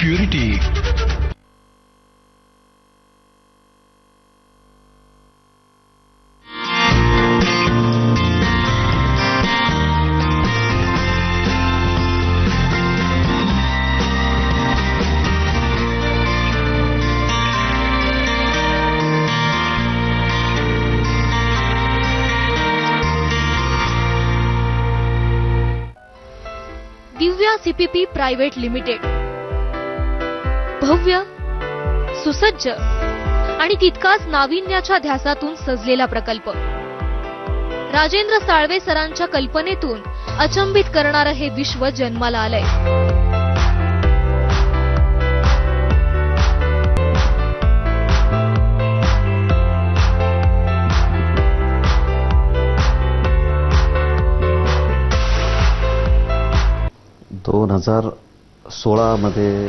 Purity Divya CPP private limited भव्य सुसज्ज आणि तितकाच नाविन्याच्या ध्यासातून सजलेला प्रकल्प. राजेंद्र साळवे सरांच्या कल्पनेतून अचंबित करणारं हे विश्व जन्माला आलंय दोन हजार सोळामध्ये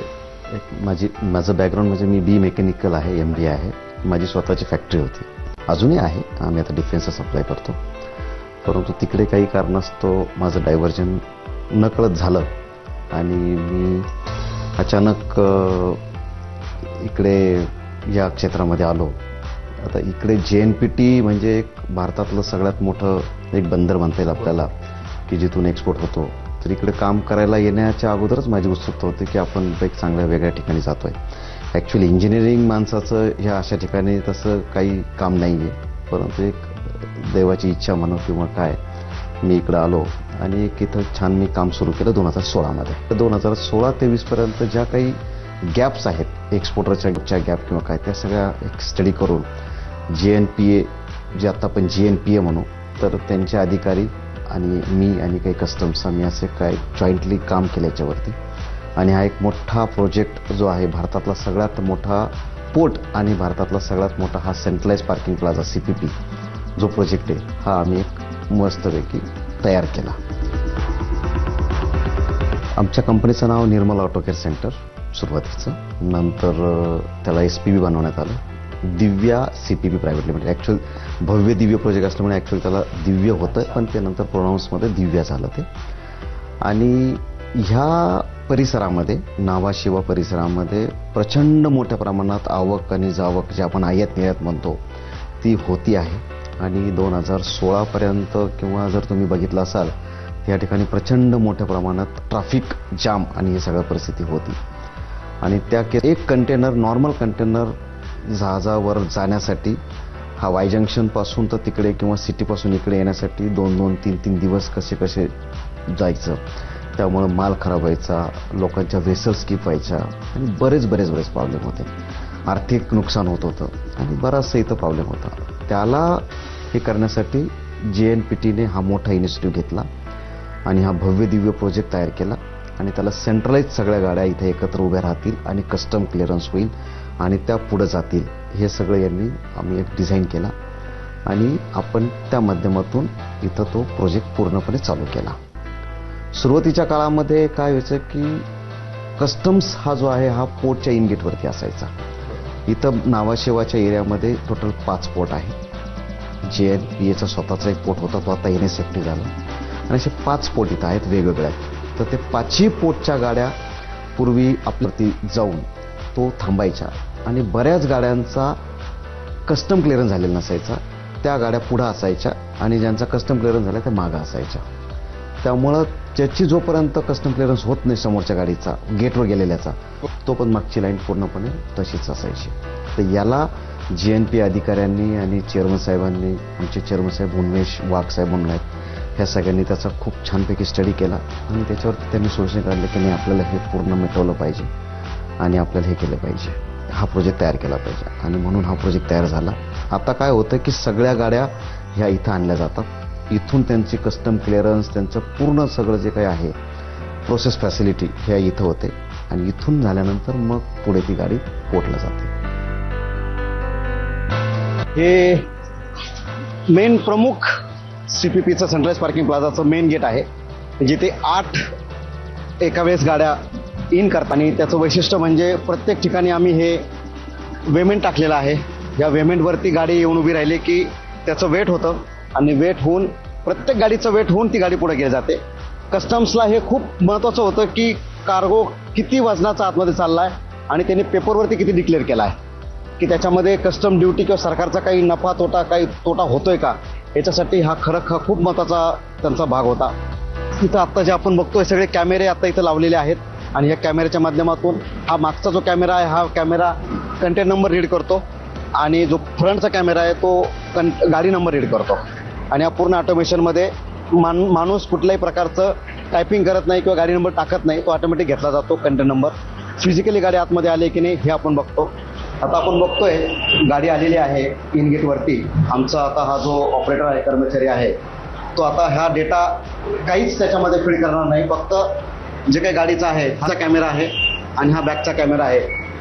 एक माझी माझं बॅकग्राऊंड म्हणजे मी बी मेकॅनिकल आहे एम बी आहे. माझी स्वतःची फॅक्टरी होती. अजूनही आहे. आम्ही आता डिफेन्सला सप्लाय करतो. परंतु तिकडे काही कारणास्तव माझं डायव्हर्जन नकळत झालं. आणि मी अचानक इकडे या क्षेत्रामध्ये आलो. आता इकडे जे एन पी टी म्हणजे एक भारतातलं सगळ्यात मोठं एक बंदर म्हणता येईल आपल्याला की जिथून एक्सपोर्ट होतो. तर इकडे काम करायला येण्याच्या अगोदरच माझी उत्सुकता होती की आपण एक चांगल्या वेगळ्या ठिकाणी जातो आहे ॲक्च्युली इंजिनिअरिंग माणसाचं ह्या अशा ठिकाणी तसं काही काम नाही आहे परंतु एक देवाची इच्छा म्हणू किंवा काय मी इकडं आलो आणि एक इथं छान मी काम सुरू केलं दोन हजार सोळामध्ये. तर दोन हजार सोळा ते वीसपर्यंत ज्या काही गॅप्स आहेत एक्सपोर्टरच्या गॅप किंवा काय त्या सगळ्या एक स्टडी करून जे एन पी ए जे आता आपण जी एन पी ए म्हणू तर त्यांचे अधिकारी आणि मी आणि काही कस्टम्स आम्ही असे काय जॉईंटली काम केलं याच्यावरती. आणि हा एक मोठा प्रोजेक्ट जो आहे भारतातला सगळ्यात मोठा पोर्ट आणि भारतातला सगळ्यात मोठा हा centralise parking plaza C P P जो प्रोजेक्ट आहे हा आम्ही एक मस्तपैकी तयार केला. आमच्या कंपनीचं नाव निर्मल ऑटो केअर सेंटर सुरुवातीचं. नंतर त्याला एस पी बी बनवण्यात आलं. Divya C P B private limited actual भव्य दिव्य प्रोजेक्ट असल्यामुळे ॲक्च्युअली त्याला दिव्य होतं पण ते नंतर प्रोनाऊन्समध्ये दिव्या झालं ते. आणि ह्या परिसरामध्ये नावाशिवा परिसरामध्ये प्रचंड मोठ्या प्रमाणात आवक आणि जावक जे आपण आयात निर्यात म्हणतो ती होती आहे. आणि दोन हजार सोळापर्यंत किंवा जर तुम्ही बघितलं असाल या ठिकाणी प्रचंड मोठ्या प्रमाणात ट्रॅफिक जाम आणि ही सगळ्या परिस्थिती होती. आणि त्या के एक कंटेनर नॉर्मल कंटेनर जहाजावर जाण्यासाठी हा वाय जंक्शनपासून तर तिकडे किंवा सिटीपासून इकडे येण्यासाठी दोन दोन तीन तीन दिवस कसे कसे जायचं? त्यामुळं माल खराब व्हायचा लोकांच्या वेसल स्किप व्हायच्या आणि बरेच बरेच बरेच प्रॉब्लेम होते. आर्थिक नुकसान होत होतं आणि बराचसा इथं प्रॉब्लेम होता. त्याला हे करण्यासाठी जे एन पी टीने हा मोठा इनिशिएटिव्ह घेतला आणि हा भव्य दिव्य प्रोजेक्ट तयार केला आणि त्याला सेंट्रलाइज सगळ्या गाड्या इथे एकत्र उभ्या राहतील आणि कस्टम क्लिअरन्स होईल आणि त्या पुढं जातील. हे सगळं यांनी आम्ही एक डिझाईन केला आणि आपण त्या माध्यमातून इथं तो प्रोजेक्ट पूर्णपणे चालू केला. सुरुवातीच्या काळामध्ये काय व्हायचं की कस्टम्स हा जो आहे हा पोर्टच्या इनगेटवरती असायचा. इथं नावाशेवाच्या एरियामध्ये टोटल पाच पोर्ट आहेत जे एन पी एचा स्वतःचा एक पोर्ट होता तो आता एन एस झाला. आणि असे पाच पोर्ट इथं आहेत वेगवेगळ्या. तर ते पाचही पोर्टच्या गाड्या पूर्वी आपल्यावरती जाऊन तो थांबायच्या आणि बऱ्याच गाड्यांचा कस्टम क्लिअरन्स झालेला नसायचा. त्या गाड्या पुढं असायच्या आणि ज्यांचा कस्टम क्लिअरन्स झाला त्या मागं असायच्या. त्यामुळं त्याची जोपर्यंत कस्टम क्लिअरन्स होत नाही समोरच्या गाडीचा गेटवर गेलेल्याचा तो पण मागची लाईन पूर्णपणे तशीच असायची. तर याला जी एन पी अधिकाऱ्यांनी आणि चेअरमन साहेबांनी आमचे चेअरमन साहेब उन्मेश वाघ साहेब म्हणून आहेत ह्या सगळ्यांनी त्याचा खूप छानपैकी स्टडी केला आणि त्याच्यावर त्यांनी सोल्युशन काढलं की नाही आपल्याला हे पूर्ण मिटवलं पाहिजे. आणि आपल्याला हे केलं पाहिजे. हा प्रोजेक्ट तयार केला पाहिजे. आणि म्हणून हा प्रोजेक्ट तयार झाला. आता काय होतं की सगळ्या गाड्या ह्या इथं आणल्या जातात. इथून त्यांची कस्टम क्लिअरन्स त्यांचं पूर्ण सगळं जे काही आहे प्रोसेस फॅसिलिटी ह्या इथं होते. आणि इथून झाल्यानंतर मग पुढे ती गाडी पोटला जाते. हे मेन प्रमुख सीपीपीचं सनराईज पार्किंग प्लाझाचं मेन गेट आहे. जिथे आठ एका वेळेस गाड्या इन करताना आणि त्याचं वैशिष्ट्य म्हणजे प्रत्येक ठिकाणी आम्ही हे वेमेंट टाकलेलं आहे. या वेमेंटवरती गाडी येऊन उभी राहिली की त्याचं वेट होतं आणि वेट होऊन प्रत्येक गाडीचं वेट होऊन ती गाडी पुढे गेली जाते. कस्टम्सला हे खूप महत्त्वाचं होतं की कार्गो किती वजनाचा आतमध्ये चालला आहे आणि त्यांनी पेपरवरती किती डिक्लेअर केला आहे की त्याच्यामध्ये कस्टम ड्युटी किंवा सरकारचा काही नफा तोटा काही तोटा होतोय का? याच्यासाठी हा खरं हा खूप महत्त्वाचा त्यांचा भाग होता. इथं आत्ता जे आपण बघतोय सगळे कॅमेरे आता इथं लावलेले आहेत. आणि या कॅमेऱ्याच्या माध्यमातून हा मागचा जो कॅमेरा आहे हा कॅमेरा कंटेन नंबर रीड करतो. आणि जो फ्रंटचा कॅमेरा आहे तो कं गाडी नंबर रीड करतो. आणि या पूर्ण ऑटोमेशनमध्ये मान माणूस कुठल्याही प्रकारचं टायपिंग करत नाही किंवा गाडी नंबर टाकत नाही तो ऑटोमॅटिक घेतला जातो कंटेन नंबर फिजिकली गाडी आतमध्ये आली की नाही हे आपण बघतो. आता आपण बघतोय गाडी आलेली आहे इन गेटवरती आमचा आता हा जो ऑपरेटर आहे कर्मचारी आहे तो आता हा डेटा काहीच त्याच्यामध्ये फीड करणार नाही. फक्त जे काही गाडीचा आहे हा कॅमेरा आहे आणि हा बॅकचा कॅमेरा आहे.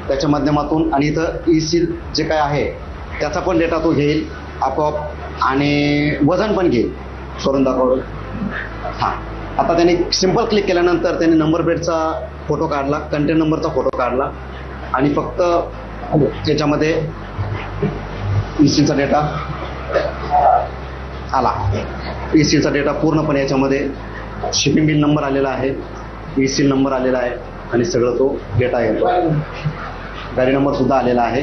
त्याच्या माध्यमातून आणि इथं ई सील जे काय आहे त्याचा पण डेटा तो घेईल आपोआप. आणि वजन पण घेईल. करून दाखवलं हां. आता त्यांनी सिंपल क्लिक केल्यानंतर त्यांनी नंबर प्लेटचा फोटो काढला कंटेंट नंबरचा फोटो काढला. आणि फक्त त्याच्यामध्ये ई सीलचा डेटा आला. ई सीलचा डेटा पूर्णपणे याच्यामध्ये. शिपिंग बिल नंबर आलेला आहे. ई सील नंबर आलेला आहे आणि सगळं तो डेटा येतो गाडी नंबर सुद्धा आलेला आहे.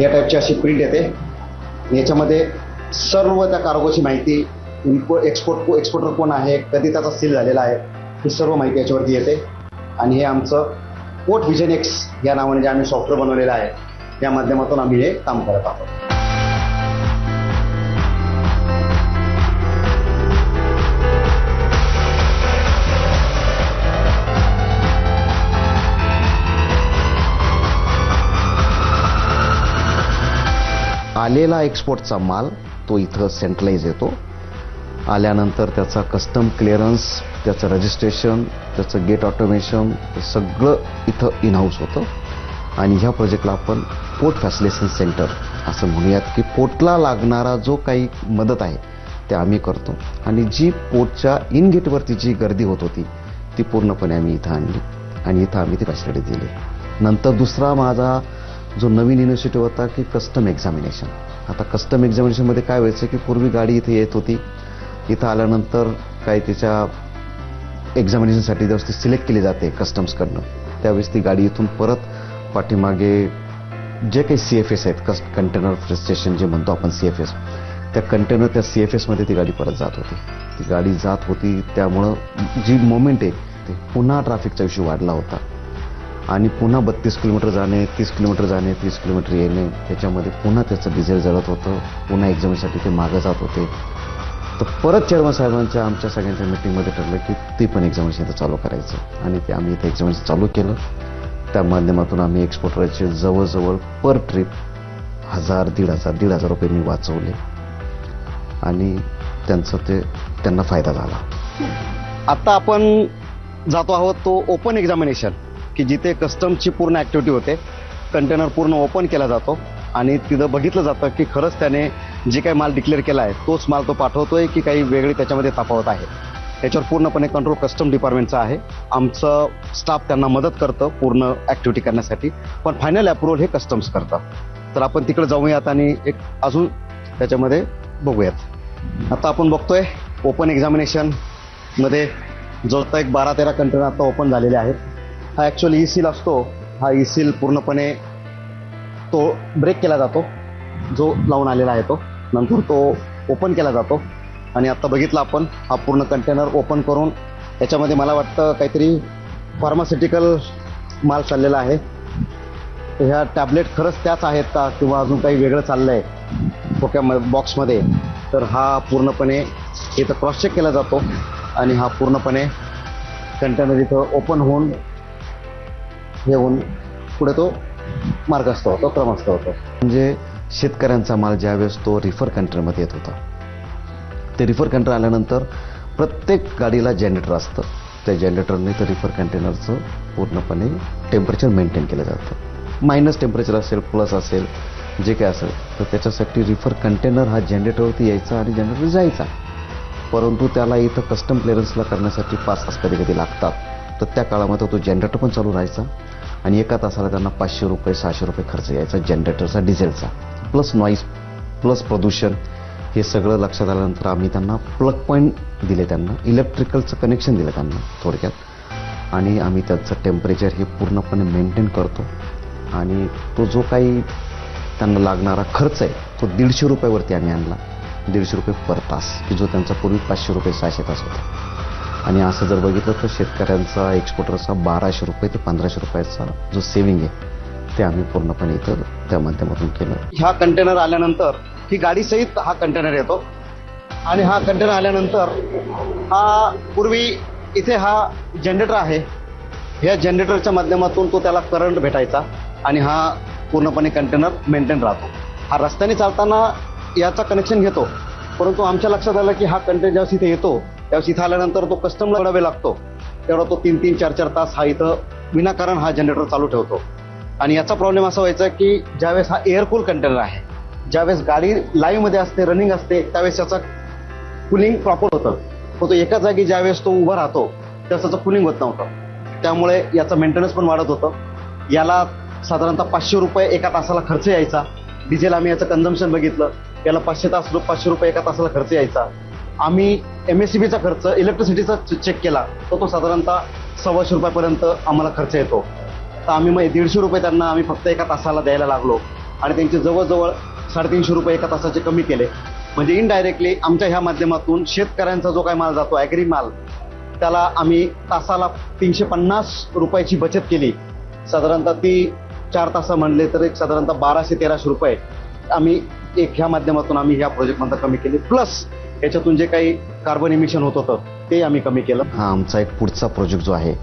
या टाईपची अशी प्रिंट येते. याच्यामध्ये सर्व त्या कार्गोची माहिती इम्पो एक्सपोर्ट को एक्सपोर्टर कोण आहे कधी त्याचा सील झालेला आहे ही सर्व माहिती याच्यावरती येते. आणि हे आमचं पोर्ट व्हिजन एक्स या नावाने जे आम्ही सॉफ्टवेअर बनवलेलं आहे त्या माध्यमातून आम्ही हे काम करत आहोत. आलेला एक्सपोर्टचा माल तो इथं सेंट्रलाइज येतो. आल्यानंतर त्याचा कस्टम क्लिअरन्स त्याचं रजिस्ट्रेशन त्याचं गेट ऑटोमेशन सगळं इथं इनहाऊस होतं. आणि ह्या प्रोजेक्टला आपण पोर्ट फॅसिलेशन सेंटर असं म्हणूयात की पोर्टला लागणारा जो काही मदत आहे ते आम्ही करतो. आणि जी पोर्टच्या इन गेटवरती जी गर्दी होत होती ती पूर्णपणे आम्ही इथं आणली. आणि इथं आम्ही ती फॅसिलिटी दिली. नंतर दुसरा माझा जो नवीन इनिशिएटिव्ह होता की कस्टम एक्झामिनेशन आता कस्टम एक्झामिनेशनमध्ये काय व्हायचं की पूर्वी गाडी इथे येत होती. इथं आल्यानंतर काही तिच्या एक्झामिनेशनसाठी ज्यावेळेस ती सिलेक्ट केली जाते कस्टम्सकडनं त्यावेळेस ती गाडी इथून परत पाठीमागे जे काही सी एफ एस आहेत कस कंटेनर स्टेशन जे म्हणतो आपण सी एफ एस त्या कंटेनर त्या सी एफ एसमध्ये ती गाडी परत जात होती. ती गाडी जात होती त्यामुळं जी मोमेंट आहे ते पुन्हा ट्रॅफिकचा इश्यू वाढला होता. आणि पुन्हा बत्तीस किलोमीटर जाणे तीस किलोमीटर जाणे तीस किलोमीटर येणे त्याच्यामध्ये पुन्हा त्याचं डिझेल जळत होतं पुन्हा एक्झामसाठी ते मागं जात होते. तर परत चेअरमन साहेबांच्या आमच्या सगळ्यांच्या मिटिंगमध्ये ठरलं की ते पण एक्झामिनेशन इथं चालू करायचं. आणि ते आम्ही इथं एक्झामिनेशन चालू केलं. त्या माध्यमातून आम्ही एक्सपोर्टरचे जवळजवळ पर ट्रिप हजार दीड हजार दीड हजार रुपये मी वाचवले. आणि त्यांचं ते त्यांना फायदा झाला. आत्ता आपण जातो आहोत तो ओपन एक्झामिनेशन की जिथे कस्टमची पूर्ण ॲक्टिव्हिटी होते कंटेनर पूर्ण ओपन केला जातो आणि तिथं बघितलं जातं की खरंच त्याने जे काही माल डिक्लेअर केला आहे तोच माल तो पाठवतोय की काही वेगळी त्याच्यामध्ये तफावत आहे. याच्यावर पूर्णपणे कंट्रोल कस्टम डिपार्टमेंटचं आहे. आमचं स्टाफ त्यांना मदत करतं पूर्ण ॲक्टिव्हिटी करण्यासाठी. पण फायनल अप्रुव्हल हे कस्टम्स करतात. तर आपण तिकडे जाऊयात आणि एक अजून त्याच्यामध्ये बघूयात. आता आपण बघतोय ओपन एक्झामिनेशनमध्ये जवळपास एक बारा तेरा कंटेनर आता ओपन झालेले आहेत. हा ॲक्च्युअली ई सील असतो. हा ई सील पूर्णपणे तो ब्रेक केला जातो. जो लावून आलेला आहे तो. नंतर तो ओपन केला जातो. आणि आत्ता बघितला आपण हा पूर्ण कंटेनर ओपन करून त्याच्यामध्ये मला वाटतं काहीतरी फार्मास्युटिकल माल चाललेला आहे. ह्या टॅबलेट खरंच त्याच आहेत का किंवा अजून काही वेगळं चाललं आहे खोक्या बॉक्समध्ये तर हा पूर्णपणे इथं क्रॉस चेक केला जातो. आणि हा पूर्णपणे कंटेनर इथं ओपन होऊन घेऊन पुढे तो मार्गस्थ होतो क्रमस्थ होतो म्हणजे शेतकऱ्यांचा माल ज्यावेळेस तो रिफर कंट्रीमध्ये येत होता ते रिफर कंट्री आल्यानंतर प्रत्येक गाडीला जनरेटर असतं. त्या जनरेटरने तर रिफर कंटेनरचं पूर्णपणे टेम्परेचर मेंटेन केलं जातं. मायनस टेम्परेचर असेल प्लस असेल जे काय असेल तर त्याच्यासाठी रिफर कंटेनर हा जनरेटरवरती यायचा आणि जनरेटर जायचा. परंतु त्याला इथं कस्टम क्लिअरन्सला करण्यासाठी पाच तास कधी कधी लागतात. तर त्या काळामध्ये तो जनरेटर पण चालू राहायचा आणि एका तासाला त्यांना पाचशे रुपये सहाशे रुपये खर्च यायचा जनरेटरचा डिझेलचा प्लस नॉईज प्लस प्रदूषण हे सगळं लक्षात आल्यानंतर आम्ही त्यांना प्लग पॉईंट दिले त्यांना इलेक्ट्रिकलचं कनेक्शन दिलं त्यांना थोडक्यात. आणि आम्ही त्याचं टेम्परेचर हे पूर्णपणे मेंटेन करतो. आणि तो जो काही त्यांना लागणारा खर्च आहे तो दीडशे रुपयावरती आम्ही आणला. दीडशे रुपये पर तास की जो त्यांचा पूर्वी पाचशे रुपये सहाशे तास होता. आणि असं जर बघितलं तर शेतकऱ्यांचा एक्सपोर्टरचा बाराशे रुपये ते पंधराशे रुपयाचा जो सेविंग आहे ते आम्ही पूर्णपणे इथं त्या माध्यमातून केलं. ह्या कंटेनर आल्यानंतर ही गाडीसहित हा कंटेनर येतो. आणि हा कंटेनर आल्यानंतर हा पूर्वी इथे हा जनरेटर आहे. ह्या जनरेटरच्या माध्यमातून तो त्याला करंट भेटायचा आणि हा पूर्णपणे कंटेनर मेंटेन राहतो. हा रस्त्याने चालताना याचा कनेक्शन घेतो. परंतु आमच्या लक्षात आलं की हा कंटेनर ज्यावेळेस इथे येतो त्यावेळेस इथं आल्यानंतर तो कस्टमला वेळ लागतो. तेवढा तो तीन तीन चार चार तास हा इथं विनाकारण हा जनरेटर चालू ठेवतो. आणि याचा प्रॉब्लेम असा व्हायचा की ज्यावेळेस हा एअरकूल कंटेनर आहे ज्यावेळेस गाडी लाईव्हमध्ये असते रनिंग असते त्यावेळेस याचा कुलिंग प्रॉपर होतं. तो एका जागी ज्यावेळेस तो उभा राहतो त्यावेळेस त्याचं कुलिंग होत नव्हतं. त्यामुळे याचं मेंटेनन्स पण वाढत होतं. याला साधारणतः पाचशे रुपये एका तासाला खर्च यायचा. डिझेल आम्ही याचं कन्झम्पशन बघितलं. याला पाचशे तास पाचशे रुपये एका तासाला खर्च यायचा. आम्ही एम एस सी बीचा खर्च इलेक्ट्रिसिटीचा चेक केला तर तो साधारणतः सव्वाशे रुपयापर्यंत आम्हाला खर्च येतो. तर आम्ही मग दीडशे रुपये त्यांना आम्ही फक्त एका तासाला द्यायला लागलो आणि त्यांचे जवळजवळ साडेतीनशे रुपये एका तासाचे कमी केले. म्हणजे इनडायरेक्टली आमच्या ह्या माध्यमातून शेतकऱ्यांचा जो काय माल जातो ॲग्री माल त्याला आम्ही तासाला तीनशे पन्नास रुपयाची बचत केली. साधारणतः ती चार तासा म्हणले तर एक साधारणतः बाराशे तेराशे रुपये आम्ही एक ह्या माध्यमातून आम्ही ह्या प्रोजेक्टमध्ये कमी केले. प्लस याच्यातून जे काही कार्बन इमिशन होत होतं ते आम्ही कमी केलं. हा आमचा एक पुढचा प्रोजेक्ट जो आहे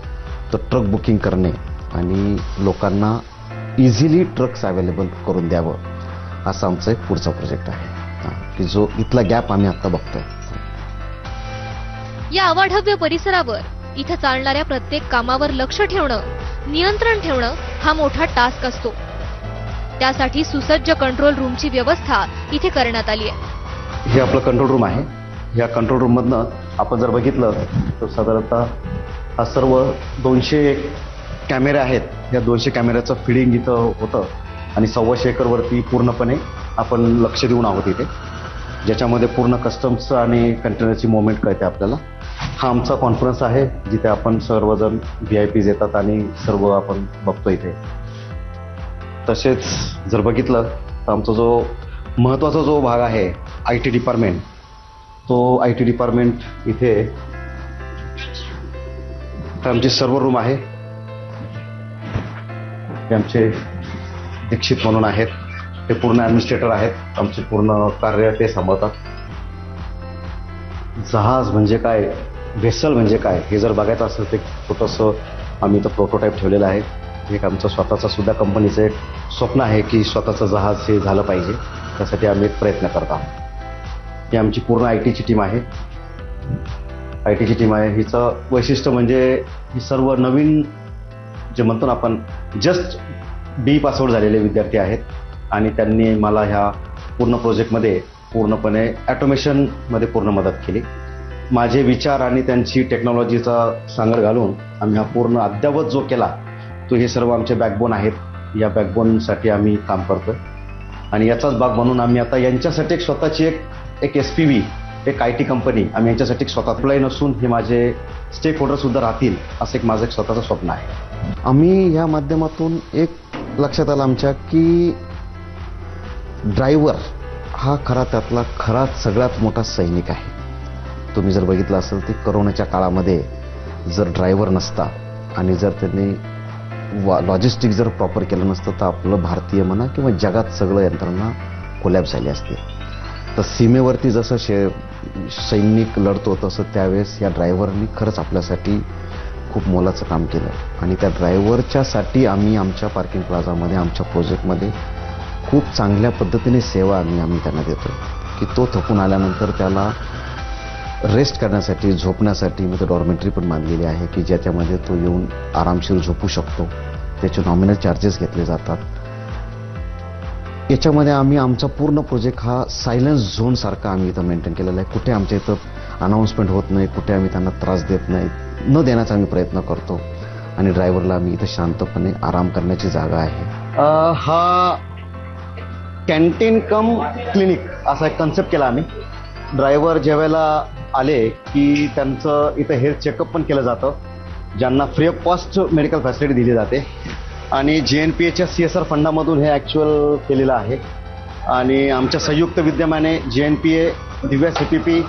तो ट्रक बुकिंग करणे आणि लोकांना इझिली ट्रक्स अवेलेबल करून द्यावं असा आमचा एक पुढचा प्रोजेक्ट आहे. की जो इथला गॅप आम्ही आत्ता बघतोय. या अवाढव्य परिसरावर इथं चालणाऱ्या प्रत्येक कामावर लक्ष ठेवणं नियंत्रण ठेवणं हा मोठा टास्क असतो. त्यासाठी सुसज्ज कंट्रोल रूमची व्यवस्था इथे करण्यात आली आहे. हे आपलं कंट्रोल रूम आहे. या कंट्रोल रूममधनं आपण जर बघितलं तर साधारणतः हा सर्व दोनशे कॅमेरे आहेत. या दोनशे कॅमेऱ्याचं फिडिंग इथं होतं. आणि सव्वाशे एकरवरती पूर्णपणे आपण लक्ष देऊन आहोत इथे. ज्याच्यामध्ये पूर्ण कस्टम्सचं आणि कंटेनरची मुवमेंट कळते आपल्याला. हा आमचा कॉन्फरन्स आहे जिथे आपण सर्वजण व्ही आय पीज येतात आणि सर्व आपण बघतो इथे. तसेच जर बघितलं तर आमचा जो महत्त्वाचा जो भाग आहे आय टी डिपार्टमेंट. तो आय टी डिपार्टमेंट इथे तर आमचे सर्व रूम आहे. हे आमचे दीक्षित म्हणून आहेत. ते पूर्ण ॲडमिनिस्ट्रेटर आहेत. आमचे पूर्ण कार्य ते सांभाळतात. जहाज म्हणजे काय? व्हेसल म्हणजे काय? हे जर बघायचं असेल ते छोटंसं आम्ही इथं प्रोटोटाईप ठेवलेलं आहे. एक आमचं स्वतःचं सुद्धा कंपनीचं एक स्वप्न आहे की स्वतःचं जहाज हे झालं पाहिजे. त्यासाठी आम्ही प्रयत्न करत आहोत. ही आमची पूर्ण आय टीची टीम आहे. आय टीची टीम आहे. हिचं वैशिष्ट्य म्हणजे ही सर्व नवीन जे म्हणतो ना आपण जस्ट बी पासआउट झालेले विद्यार्थी आहेत. आणि त्यांनी मला ह्या पूर्ण प्रोजेक्टमध्ये पूर्णपणे ॲटोमेशनमध्ये पूर्ण मदत केली. माझे विचार आणि त्यांची टेक्नॉलॉजीचा सांगड घालून आम्ही हा पूर्ण अद्ययावत जो केला तो हे सर्व आमचे बॅकबोन आहेत. या बॅकबोनसाठी आम्ही काम करतो आणि याचाच भाग म्हणून आम्ही आता यांच्यासाठी एक स्वतःची एक एक एस पी व्ही एक आय टी कंपनी आम्ही यांच्यासाठी एक स्वतः अप्लाय नसून हे माझे स्टेक होल्डरसुद्धा राहतील असं एक माझं एक स्वतःचं स्वप्न आहे. आम्ही या माध्यमातून एक लक्षात आलं आमच्या की ड्रायव्हर हा खरा त्यातला खरा सगळ्यात मोठा सैनिक आहे. तुम्ही जर बघितलं असेल ते करोनाच्या काळामध्ये जर ड्रायव्हर नसता आणि जर त्यांनी वा लॉजिस्टिक जर प्रॉपर केलं नसतं तर आपलं भारतीय म्हणा किंवा जगात सगळं यंत्रणा कोलॅप झाली असते. तर सीमेवरती जसं शे सैनिक लढतो तसं त्यावेळेस या ड्रायव्हरनी खरंच आपल्यासाठी खूप मोलाचं काम केलं. आणि त्या ड्रायव्हरच्यासाठी आम्ही आमच्या पार्किंग प्लाझामध्ये आमच्या प्रोजेक्टमध्ये खूप चांगल्या पद्धतीने सेवा आम्ही आम्ही त्यांना देतो. की तो थकून आल्यानंतर त्याला रेस्ट करण्यासाठी झोपण्यासाठी मी तर डॉर्मेटरी पण बांधलेली आहे की ज्याच्यामध्ये तो येऊन आरामशीर झोपू शकतो. त्याचे नॉमिनल चार्जेस घेतले जातात. याच्यामध्ये आम्ही आमचा पूर्ण प्रोजेक्ट हा सायलन्स झोन सारखा आम्ही इथं मेंटेन केलेला आहे. कुठे आमच्या इथं अनाऊन्समेंट होत नाही कुठे आम्ही त्यांना त्रास देत नाही न देण्याचा आम्ही प्रयत्न करतो. आणि ड्रायव्हरला आम्ही इथं शांतपणे आराम करण्याची जागा आहे. हा कॅन्टीन कम क्लिनिक असा एक कन्सेप्ट केला आम्ही. ड्रायव्हर ज्यावेळेला आले की त्यांचं इथं हेल्थ चेकअप पण केलं जातं ज्यांना free of cost medical facility दिली जाते आणि जे एन पी एच्या सी एस आर फंडामधून हे ॲक्च्युअल केलेलं आहे. आणि आमच्या संयुक्त विद्यमाने जे N P A Divya C P P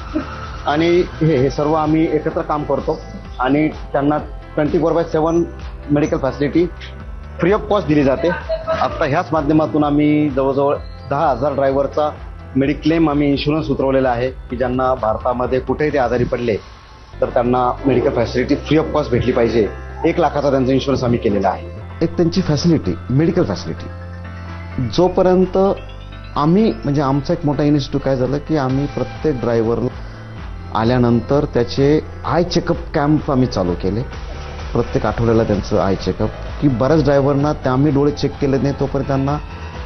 आणि हे हे सर्व आम्ही एकत्र काम करतो. आणि त्यांना twenty four by seven medical facility free of cost दिली जाते. आत्ता ह्याच माध्यमातून आम्ही जवळजवळ दहा हजार ड्रायव्हरचा मेडिक्लेम आम्ही इन्शुरन्स उतरवलेला आहे की ज्यांना भारतामध्ये कुठेही ते आजारी पडले तर त्यांना medical facility free of cost भेटली पाहिजे. एक लाखाचा त्यांचा इन्शुरन्स आम्ही केलेला आहे. एक त्यांची फॅसिलिटी मेडिकल फॅसिलिटी जोपर्यंत आम्ही म्हणजे आमचा एक मोठा इनिशिएटिव्ह काय झालं की आम्ही प्रत्येक ड्रायव्हर आल्यानंतर त्याचे आय चेकअप कॅम्प आम्ही चालू केले. प्रत्येक आठवड्याला त्यांचं आय चेकअप की बऱ्याच ड्रायव्हरना ते आम्ही डोळे चेक केले नाही तोपर्यंत त्यांना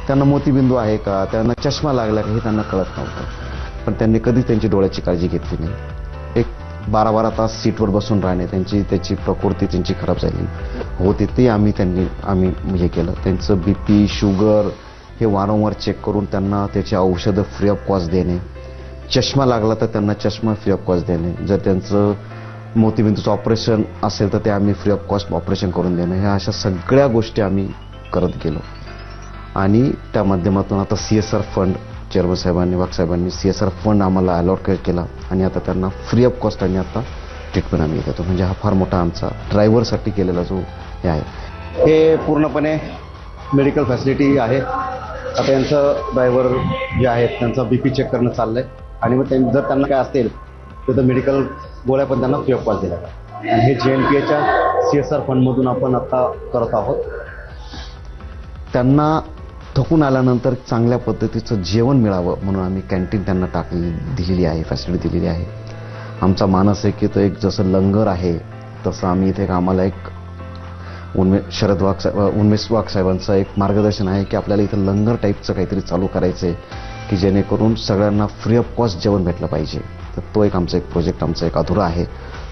त्यांना मोतीबिंदू आहे का? त्यांना चष्मा लागला का हे त्यांना कळत नव्हतं. पण त्यांनी कधी त्यांची डोळ्याची काळजी घेतली नाही. एक बारा बारा तास सीटवर बसून राहणे त्यांची त्याची प्रकृती त्यांची खराब झाली. होती ते आम्ही त्यांनी आम्ही हे केलं. त्यांचं बी पी शुगर हे वारंवार चेक करून त्यांना त्याची औषधं फ्री ऑफ कॉस्ट देणे. चष्मा लागला तर त्यांना चष्मा फ्री ऑफ कॉस्ट देणे. जर त्यांचं मोतीबिंदूचं ऑपरेशन असेल तर ते आम्ही फ्री ऑफ कॉस्ट ऑपरेशन करून देणं. ह्या अशा सगळ्या गोष्टी आम्ही करत गेलो. आणि त्या माध्यमातून आता C S R fund chairman साहेबांनी वाघ साहेबांनी सी एस आर फंड आम्हाला अलॉट केला आणि आता त्यांना फ्री ऑफ कॉस्ट आणि आता ट्रीटमेंट आम्ही देतो. म्हणजे हा फार मोठा आमचा ड्रायव्हरसाठी केलेला जो हे आहे. हे पूर्णपणे मेडिकल फॅसिलिटी आहे. आता यांचं ड्रायव्हर जे आहेत त्यांचं बी पी चेक करणं चाललंय. आणि मग त्यां- जर त्यांना काय असेल तर मेडिकल गोळ्या पण त्यांना फ्री ऑफ कॉस्ट दिल्या आणि हे जे एन पी एच्या सी एस आर फंडमधून आपण आता करत आहोत. त्यांना थकून आल्यानंतर चांगल्या पद्धतीचं जेवण मिळावं म्हणून आम्ही कॅन्टीन त्यांना टाकली दिलेली आहे फॅसिलिटी दिलेली आहे. आमचा मानस आहे की तो एक जसं लंगर आहे तसं आम्ही इथे एक आम्हाला एक उन्मे शरद वाघ साहेब उन्मेश वाघ साहेबांचं एक मार्गदर्शन आहे की आपल्याला इथं लंगर टाईपचं काहीतरी चालू करायचं आहे की जेणेकरून सगळ्यांना फ्री ऑफ कॉस्ट जेवण भेटलं पाहिजे. तर तो एक आमचा एक प्रोजेक्ट आमचा एक अधुरा आहे.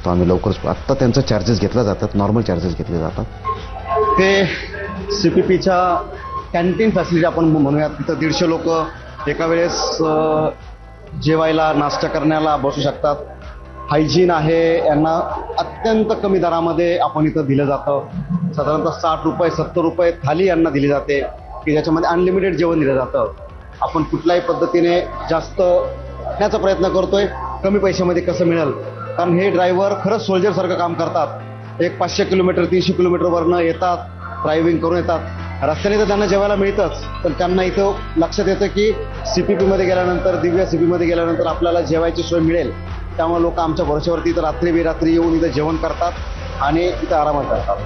तो आम्ही लवकरच आत्ता त्यांचं चार्जेस घेतला जातात नॉर्मल चार्जेस घेतले जातात. ते सी पी पीच्या कॅन्टीन फॅसिलिटी आपण म्हणूयात. तिथं दीडशे लोक एका वेळेस जेवायला नाश्ता करण्याला बसू शकतात. हायजीन आहे यांना अत्यंत कमी दरामध्ये आपण इथं दिलं जातं. साधारणतः साठ रुपये सत्तर रुपये थाली यांना दिली जाते की ज्याच्यामध्ये अनलिमिटेड जेवण दिलं जातं. आपण कुठल्याही पद्धतीने जास्त ण्याचा प्रयत्न करतोय कमी पैशामध्ये कसं मिळेल? कारण हे ड्रायव्हर खरंच सोल्जरसारखं काम करतात. एक पाचशे किलोमीटर तीनशे किलोमीटरवरनं येतात ड्रायव्हिंग करून येतात. रस्त्याने तर त्यांना जेवायला मिळतंच पण त्यांना इथं लक्षात येतं की सी पी गेल्यानंतर दिव्या सी मध्ये गेल्यानंतर आपल्याला जेवायची सोय मिळेल. त्यामुळे लोक आमच्या भरोश्यावरती इथं रात्री बेरात्री येऊन इथं जेवण करतात आणि इथं आरामात करतात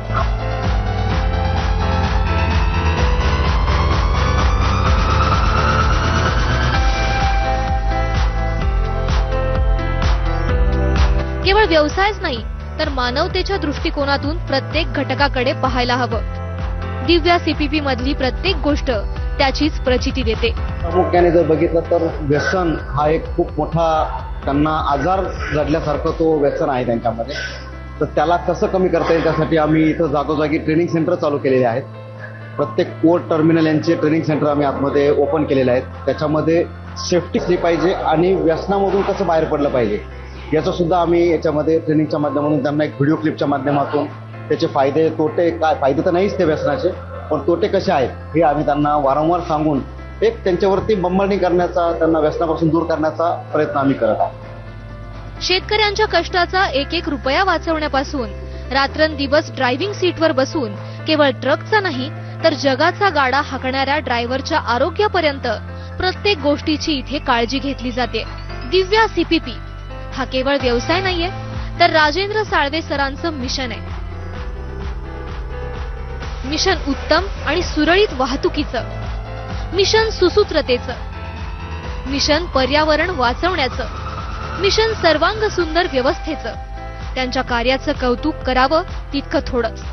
केवळ व्यवसायच नाही तर मानवतेच्या दृष्टिकोनातून प्रत्येक घटकाकडे पाहायला हवं. दिव्या सीपीपी मधली प्रत्येक गोष्ट त्याचीच प्रचिती देते. प्रामुख्याने जर बघितलं तर व्यसन हा एक खूप मोठा त्यांना आजार जडल्यासारखं तो व्यसन आहे त्यांच्यामध्ये. तर त्याला कसं कमी करता येईल त्यासाठी आम्ही इथं जागोजागी ट्रेनिंग सेंटर चालू केलेले आहेत. प्रत्येक कोर्ट टर्मिनल यांचे ट्रेनिंग सेंटर आम्ही आतमध्ये ओपन केलेले आहेत. त्याच्यामध्ये सेफ्टी असली पाहिजे आणि व्यसनामधून कसं बाहेर पडलं पाहिजे याचं सुद्धा आम्ही याच्यामध्ये ट्रेनिंगच्या माध्यमातून त्यांना एक व्हिडिओ क्लिपच्या माध्यमातून त्याचे फायदे तोटे काय? फायदे तर नाहीच ते व्यसनाचे पण तोटे कसे आहेत? हे आम्ही त्यांना वारंवार सांगून एक त्यांच्यावरती बंबळणी करण्याचा त्यांना व्यसनापासून दूर करण्याचा प्रयत्न आम्ही करत आहोत. शेतकऱ्यांच्या कष्टाचा एक एक रुपया वाचवण्यापासून रात्रंदिवस ड्रायव्हिंग सीटवर बसून केवळ ट्रकचा नाही तर जगाचा गाडा हाकणाऱ्या ड्रायव्हरच्या आरोग्यापर्यंत प्रत्येक गोष्टीची इथे काळजी घेतली जाते. दिव्या सीपीपी हा केवळ व्यवसाय नाहीये तर राजेंद्र साळवे सरांचं मिशन आहे. मिशन उत्तम आणि सुरळीत वाहतुकीचं. मिशन सुसूत्रतेचं. मिशन पर्यावरण वाचवण्याचं. मिशन सर्वांग सुंदर व्यवस्थेचं. त्यांच्या कार्याचं कौतुक करावं तितकं थोडंच.